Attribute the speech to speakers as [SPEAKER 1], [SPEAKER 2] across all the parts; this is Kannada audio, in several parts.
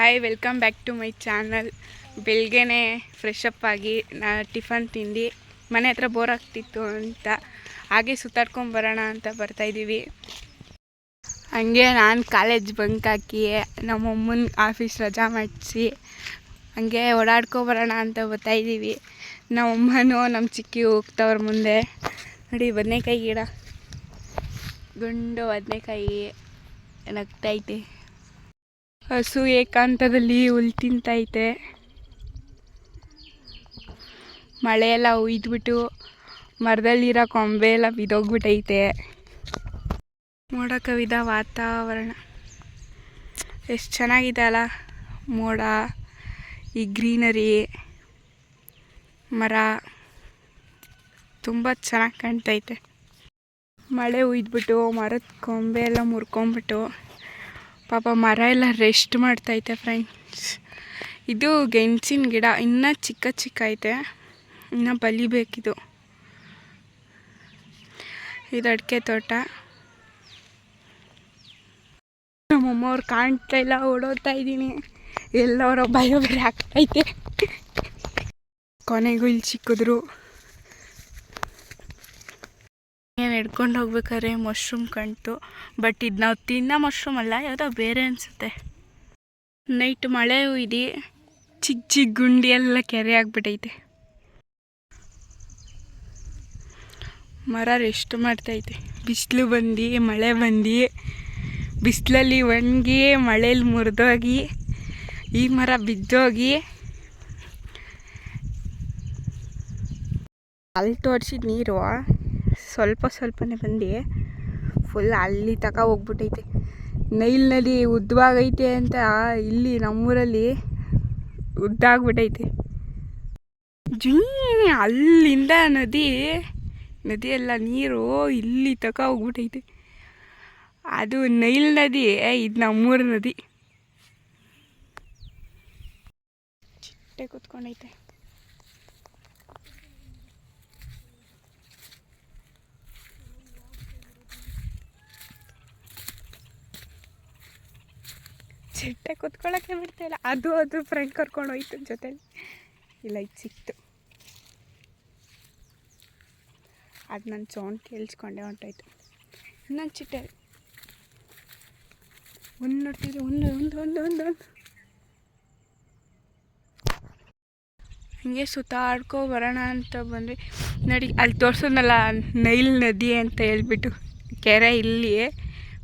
[SPEAKER 1] Hi welcome back to my channel ಬೆಳಗ್ಗೆನೆ ಫ್ರೆಶ್ ಅಪ್ ಆಗಿ ನಾ ಟಿಫನ್ ತಿಂದು, ಮನೆ ಹತ್ರ ಬೋರ್ ಆಗ್ತಿತ್ತು ಅಂತ. ಹಾಗೆ ಸುತ್ತಾಡ್ಕೊಂಡು ಬರೋಣ ಅಂತ ಬರ್ತಾಯಿದ್ದೀವಿ ಹಂಗೆ ನಾನು ಕಾಲೇಜ್ ಬಂಕ್ ಹಾಕಿ ನಮ್ಮಮ್ಮನ ಆಫೀಸ್ ರಜಾ ಮಾಡಿಸಿ, ಹಂಗೆ ಓಡಾಡ್ಕೊ ಬರೋಣ ಅಂತ ಬರ್ತಾಯಿದ್ದೀವಿ ನಮ್ಮಮ್ಮನೂ ನಮ್ಮ ಚಿಕ್ಕಿ ಹೋಗ್ತವ್ರ ಮುಂದೆ. ನೋಡಿ, ಬದನೇಕಾಯಿ ಗಿಡ. ಗುಂಡು ಬದನೇಕಾಯಿ ನಗ್ತೈತೆ ಹಸು ಏಕಾಂತದಲ್ಲಿ ಹುಲ್ ತಿಂತೈತೆ ಮಳೆ ಎಲ್ಲ ಉಯ್ದ್ಬಿಟ್ಟು ಮರದಲ್ಲಿರೋ ಕೊಂಬೆ ಎಲ್ಲ ಬಿದೋಗ್ಬಿಟ್ಟೈತೆ ಮೋಡ ಕವಿದ ವಾತಾವರಣ. ಎಷ್ಟು ಚೆನ್ನಾಗಿದೆ ಅಲ್ಲ? ಮೋಡ, ಈ ಗ್ರೀನರಿ, ಮರ, ತುಂಬ ಚೆನ್ನಾಗಿ ಕಾಣ್ತೈತೆ. ಮಳೆ ಉಯ್ದ್ಬಿಟ್ಟು ಮರದ ಕೊಂಬೆ ಎಲ್ಲ ಮುರ್ಕೊಂಬಿಟ್ಟು ಪಾಪ ಮರ ಎಲ್ಲ ರೆಸ್ಟ್ ಮಾಡ್ತೈತೆ ಫ್ರೆಂಡ್ಸ್ ಇದು ಗೆಣಸಿನ ಗಿಡ, ಇನ್ನೂ ಚಿಕ್ಕ ಚಿಕ್ಕ ಐತೆ. ಇನ್ನು ಬಲಿಬೇಕಿದು ಇದು ಅಡಿಕೆ ತೋಟ. ನಮ್ಮಮ್ಮ ಅವ್ರು ಕಾಣ್ತಾ ಇಲ್ಲ, ಓಡೋಗ್ತಾ ಇದ್ದೀನಿ. ಎಲ್ಲವರ ಭಯ ಬೇರೆ ಆಗ್ತೈತೆ. ಕೊನೆಗೂ ಇಲ್ಲಿ ಸಿಕ್ಕಿದ್ರು. ಹಿಡ್ಕೊಂಡು ಹೋಗ್ಬೇಕಾದ್ರೆ ಮಶ್ರೂಮ್ ಕಾಣ್ತು ಬಟ್ ಇದು ನಾವು ತಿನ್ನೋ ಮಶ್ರೂಮ್ ಅಲ್ಲ, ಯಾವುದೋ ಬೇರೆ ಅನಿಸುತ್ತೆ. ನೈಟ್ ಮಳೆ ಇದೆ. ಚಿಕ್ಕ ಚಿಕ್ಕ ಗುಂಡಿ ಎಲ್ಲ ಕೆರೆ ಆಗಿಬಿಟ್ಟೈತೆ ಮರ ರೆಸ್ಟ್ ಮಾಡ್ತೈತೆ. ಬಿಸಿಲು ಬಂದು, ಮಳೆ ಬಂದು. ಬಿಸಿಲಲ್ಲಿ ಒಣಗಿ ಮಳೆಯಲ್ಲಿ ಮುರಿದೋಗಿ, ಈ ಮರ ಬಿದ್ದೋಗಿ. ಅಲ್ಲಿ ತೋರಿಸಿದ ನೀರು. ಸ್ವಲ್ಪ ಸ್ವಲ್ಪನೇ ಬಂದು ಫುಲ್ ಅಲ್ಲಿ ತಕ ಹೋಗ್ಬಿಟ್ಟೈತೆ. ನೈಲ್ ನದಿ ಉದ್ದವಾಗೈತೆ ಅಂತ ಇಲ್ಲಿ ನಮ್ಮೂರಲ್ಲಿ ಉದ್ದಾಗ್ಬಿಟ್ಟೈತೆ. ಜೀ, ಅಲ್ಲಿಂದ ನದಿ, ನದಿಯೆಲ್ಲ ನೀರು ಇಲ್ಲಿ ತಕ ಹೋಗ್ಬಿಟ್ಟೈತೆ. ಅದು ನೈಲ್ ನದಿ ಇದು ನಮ್ಮೂರ ನದಿ. ಚಿಟ್ಟೆ ಕೂತ್ಕೊಂಡೈತೆ. ಚಿಟ್ಟೆ ಕುತ್ಕೊಳ್ಳೋಕ್ಕೆ ಬಿಡ್ತಾಯಿಲ್ಲ ಅದು ಅದು ಫ್ರೆಂಡ್ ಕರ್ಕೊಂಡು ಹೋಯ್ತು ಜೊತೆಲಿ. ಇಲ್ಲ, ಇದು ಸಿಕ್ತು. ಅದು ನನ್ನ ಸೌಂಡ್ ಕೇಳಿಸ್ಕೊಂಡೆ ಹೊಂಟೋಯ್ತು ಇನ್ನೊಂದು ಚಿಟ್ಟೆ ಒಂದು ನೋಡ್ತಿದ್ರೆ ಒಂದು ಒಂದು ಒಂದು ಒಂದು ಒಂದು. ಹಿಂಗೆ ಸುತ್ತಾಡ್ಕೊ ಬರೋಣ ಅಂತ ಬಂದ್ವಿ. ನೋಡಿ, ಅಲ್ಲಿ ತೋರಿಸೋದಲ್ಲ, ನೈಲ್ ನದಿ ಅಂತ ಹೇಳ್ಬಿಟ್ಟು. ಕೆರೆ ಇಲ್ಲಿ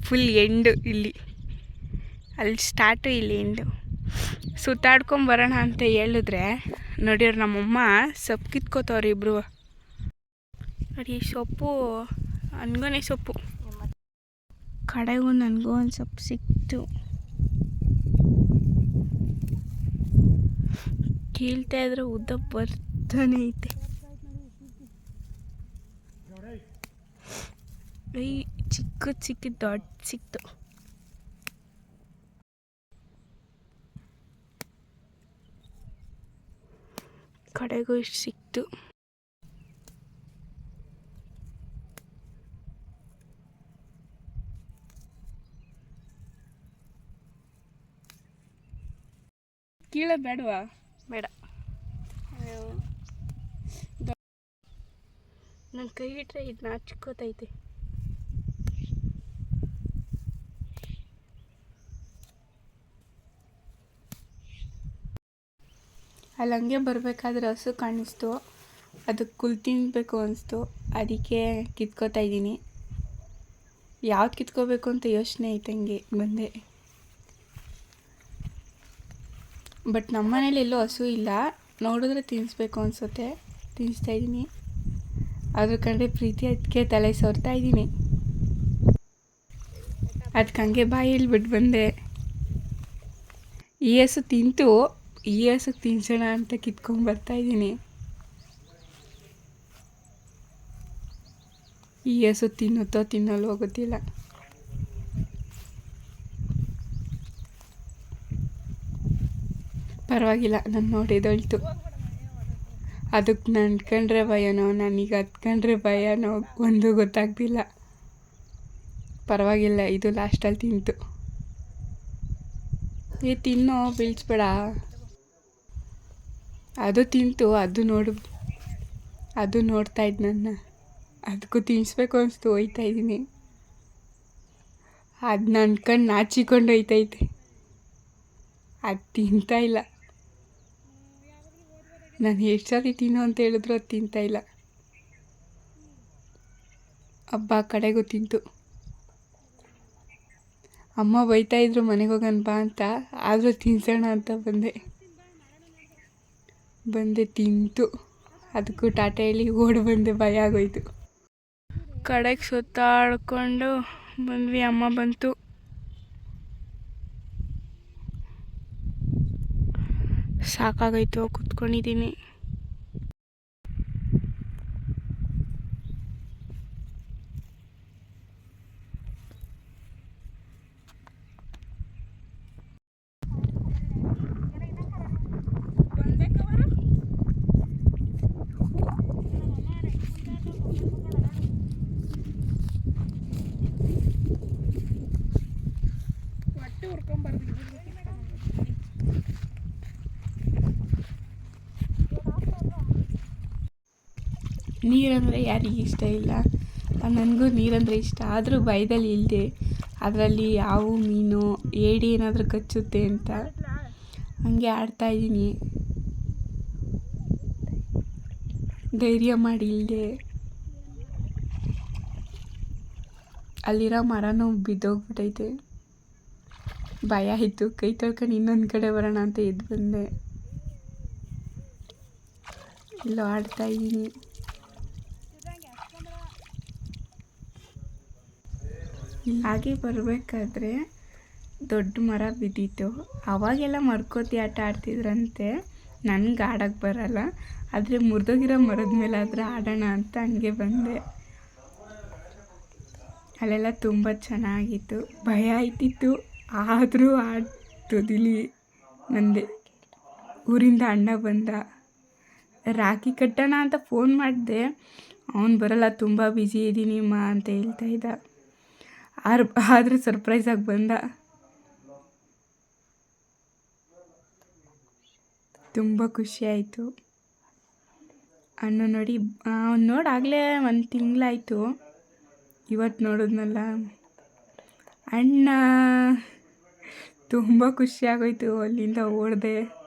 [SPEAKER 1] ಫುಲ್ ಎಂಡು ಇಲ್ಲಿ. ಅಲ್ಲಿ ಸ್ಟಾರ್ಟು ಇಲ್ಲಿಂದು ಸುತ್ತಾಡ್ಕೊಂಬರೋಣ ಅಂತ ಹೇಳಿದ್ರೆ ನೋಡಿವ್ರು ನಮ್ಮಮ್ಮ ಸೊಪ್ಪು ಕಿತ್ಕೋತವ್ರು ಇಬ್ಬರು ನೋಡಿ ಸೊಪ್ಪು, ಅನ್ಗೋನೆ ಸೊಪ್ಪು. ಕಡೆಗೂ ನನಗೂ ಒಂದು ಸೊಪ್ಪು ಸಿಕ್ತು. ಕೀಳ್ತಾ ಇದ್ರೆ ಉದ್ದ ಬರ್ತಾನೆ ಐತೆ. ಚಿಕ್ಕ ಚಿಕ್ಕ ದೊಡ್ಡ ಸಿಕ್ತು. ಕಡೆಗೂ ಇಷ್ಟು ಸಿಕ್ತು. ಕೀಳ ಬೇಡವಾ? ಬೇಡ. ನನ್ನ ಕೈ ಇಟ್ರೆ ಇದು ನಾಚ್ಕೋತೈತೆ ಅಲ್ಲಿ ಹಂಗೆ ಬರಬೇಕಾದ್ರೆ ಹಸು ಕಾಣಿಸ್ತು. ಅದಕ್ಕೆ ಕುಲ್ ತಿನ್ನಬೇಕು ಅನಿಸ್ತು. ಅದಕ್ಕೆ ಕಿತ್ಕೋತಾ ಇದ್ದೀನಿ. ಯಾವ್ದು ಕಿತ್ಕೋಬೇಕು ಅಂತ ಯೋಚನೆ ಐತೆ ಹಂಗೆ ಬಂದೆ. ಬಟ್ ನಮ್ಮ ಮನೇಲಿ ಎಲ್ಲೂ ಹಸು ಇಲ್ಲ. ನೋಡಿದ್ರೆ ತಿನ್ನಿಸ್ಬೇಕು ಅನಿಸುತ್ತೆ. ತಿನ್ನಿಸ್ತಾ ಇದ್ದೀನಿ. ಅದ್ರ ಕಂಡ್ರೆ ಪ್ರೀತಿ ಅದಕ್ಕೆ ತಲೆ ಸೋರ್ತಾ ಇದ್ದೀನಿ. ಅದಕ್ಕೆ ಹಂಗೆ ಬಾಯಿ ಹೇಳ್ಬಿಟ್ಟು ಬಂದೆ. ಈ ಹಸು ತಿಂತು. ಈ ಹಸು ತಿನ್ಸೋಣ ಅಂತ ಕಿತ್ಕೊಂಡ್ಬರ್ತಾ ಇದ್ದೀನಿ. ಈ ಹಸು ತಿನ್ನುತ್ತೋ ತಿನ್ನಲ್ವೋ ಗೊತ್ತಿಲ್ಲ. ಪರವಾಗಿಲ್ಲ, ನಾನು ನೋಡಿದೊಳ್ತು ಅದಕ್ಕೆ ನನ್ಕಂಡ್ರೆ ಭಯನೋ, ನನಗೆ ಹತ್ಕೊಂಡ್ರೆ ಭಯನೋ ಒಂದು ಗೊತ್ತಾಗ್ತಿಲ್ಲ ಪರವಾಗಿಲ್ಲ, ಇದು ಲಾಸ್ಟಲ್ಲಿ ತಿಂತು. ಏ, ತಿನ್ನೋ, ಬೀಳ್ಸ್ಬೇಡ. ಅದು ತಿಂತು, ಅದು ನೋಡು. ಅದು ನೋಡ್ತಾ ಇದ್ದು ನನ್ನ. ಅದಕ್ಕೂ ತಿನ್ನಿಸ್ಬೇಕು ಅನಿಸ್ತು, ಹೋಯ್ತಾ ಇದ್ದೀನಿ ಅದು ನನ್ನ ಕಣ್ಣು ನಾಚಿಕೊಂಡು ಹೋಯ್ತೈತೆ. ಅದು ತಿಂತಾ ಇಲ್ಲ. ನಾನು ಎಷ್ಟು ಸರಿ ತಿನ್ನು ಅಂತ ಹೇಳಿದ್ರು ಅದು ತಿಂತಾ ಇಲ್ಲ. ಹಬ್ಬ ಕಡೆಗೂ ತಿಂತು. ಅಮ್ಮ ಬೈತಾಯಿದ್ರು ಮನೆಗೆ ಹೋಗೋಣ ಬಾ ಅಂತ, ಆದರೂ ತಿನ್ಸೋಣ ಅಂತ ಬಂದೆ. ಬಂದೆ ತಿಂತು. ಅದಕ್ಕೂ ಟಾಟಾ ಹೇಳಿ ಓಡಿ ಬಂದೆ ಭಯ ಆಗೋಯ್ತು. ಕಡೆಗೆ ಸುತ್ತಾಡ್ಕೊಂಡು ಬಂದ್ವಿ, ಅಮ್ಮ ಬಂತು. ಸಾಕಾಗೋಯ್ತು, ಕುತ್ಕೊಂಡಿದ್ದೀನಿ. ನೀರಂದರೆ ಯಾರಿಗೆ ಇಷ್ಟ ಇಲ್ಲ? ನನಗೂ ನೀರಂದರೆ ಇಷ್ಟ. ಆದರೂ ಭಯದಲ್ಲಿ ಇಲ್ಲದೆ ಅದರಲ್ಲಿ ಯಾವ ಮೀನು, ಏಡಿ ಏನಾದರೂ ಕಚ್ಚುತ್ತೆ ಅಂತ. ಹಂಗೆ ಆಡ್ತಾ ಇದ್ದೀನಿ. ಧೈರ್ಯ ಮಾಡಿ ಇಲ್ಲದೆ ಅಲ್ಲಿರೋ ಮರನೂ ಬಿದ್ದೋಗ್ಬಿಟ್ಟೈತೆ ಭಯ ಆಯಿತು ಕೈ ತೊಳ್ಕೊಂಡು ಇನ್ನೊಂದು ಕಡೆ ಬರೋಣ ಅಂತ ಎದ್ದು ಬಂದೆ. ಇಲ್ಲೋ ಆಡ್ತಾ ಇದ್ದೀನಿ. ಹಾಗೆ ಬರಬೇಕಾದ್ರೆ ದೊಡ್ಡ ಮರ ಬಿದ್ದಿತ್ತು. ಅವಾಗೆಲ್ಲ ಮರ್ಕೋತಿ ಆಟ ಆಡ್ತಿದ್ರಂತೆ. ನನಗೆ ಆಡೋಕ್ಕೆ ಬರಲ್ಲ. ಆದರೆ ಮುರಿದೋಗಿರೋ ಮರದ ಮೇಲೆ ಆದರೆ ಆಡೋಣ ಅಂತ ಹಂಗೆ ಬಂದೆ. ಅಲ್ಲೆಲ್ಲ ತುಂಬ ಚೆನ್ನಾಗಿತ್ತು. ಭಯ ಆಯ್ತಿತ್ತು ಆದರೂ ಆಡ್ತದಿಲಿ ನಂದೆ. ಊರಿಂದ ಅಣ್ಣ ಬಂದ. ರಾಖಿ ಕಟ್ಟೋಣ ಅಂತ ಫೋನ್ ಮಾಡಿದೆ. ಅವನು ಬರಲ್ಲ, ತುಂಬ ಬ್ಯುಸಿ ಇದ್ದೀನಿ ಮಾ ಅಂತ ಹೇಳ್ತಾ ಇದ್ದ. ಆರು, ಆದರೂ ಸರ್ಪ್ರೈಸಾಗಿ ಬಂದ. ತುಂಬ ಖುಷಿ ಆಯಿತು. ಅಣ್ಣ ನೋಡಿ ಅವ್ನು ನೋಡಾಗಲೇ ಒಂದು ತಿಂಗಳಾಯಿತು. ಇವತ್ತು ನೋಡಿದ್ನಲ್ಲ. ಅಣ್ಣ. ತುಂಬ ಖುಷಿ ಆಗೋಯ್ತು ಅಲ್ಲಿಂದ ಓಡಿದೆ.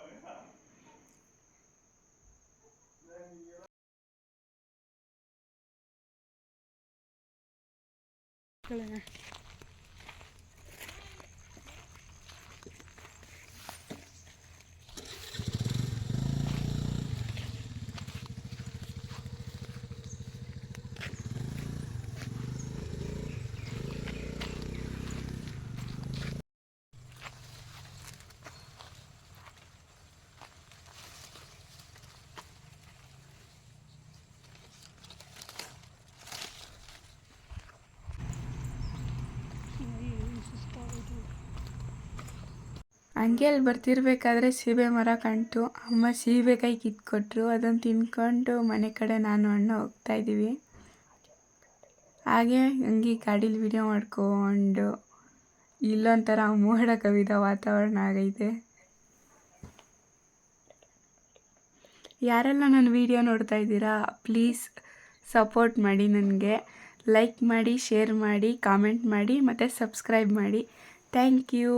[SPEAKER 1] ಹಂಗೆ ಅಲ್ಲಿ ಬರ್ತಿರ್ಬೇಕಾದ್ರೆ ಸೀಬೆ ಮರ ಕಾಣ್ತು ಅಮ್ಮ ಸೀಬೆಕಾಯಿ ಕಿತ್ಕೊಟ್ರು. ಅದನ್ನು ತಿನ್ಕೊಂಡು ಮನೆ ಕಡೆ ನಾನು ಅಣ್ಣ ಹೋಗ್ತಾ ಇದ್ದೀವಿ. ಹಾಗೆ ಹಂಗೆ ಗಾಡೀಲಿ ವಿಡಿಯೋ ಮಾಡ್ಕೊಂಡು ಇಲ್ಲೊಂಥರ ಮೋಡ ಕವಿದ ವಾತಾವರಣ ಆಗೈತೆ. ಯಾರೆಲ್ಲ ನನ್ನ ವಿಡಿಯೋ ನೋಡ್ತಾ ಇದ್ದೀರಾ ಪ್ಲೀಸ್ ಸಪೋರ್ಟ್ ಮಾಡಿ ನನಗೆ. ಲೈಕ್ ಮಾಡಿ ಶೇರ್ ಮಾಡಿ ಕಾಮೆಂಟ್ ಮಾಡಿ, ಮತ್ತು ಸಬ್ಸ್ಕ್ರೈಬ್ ಮಾಡಿ. Thank you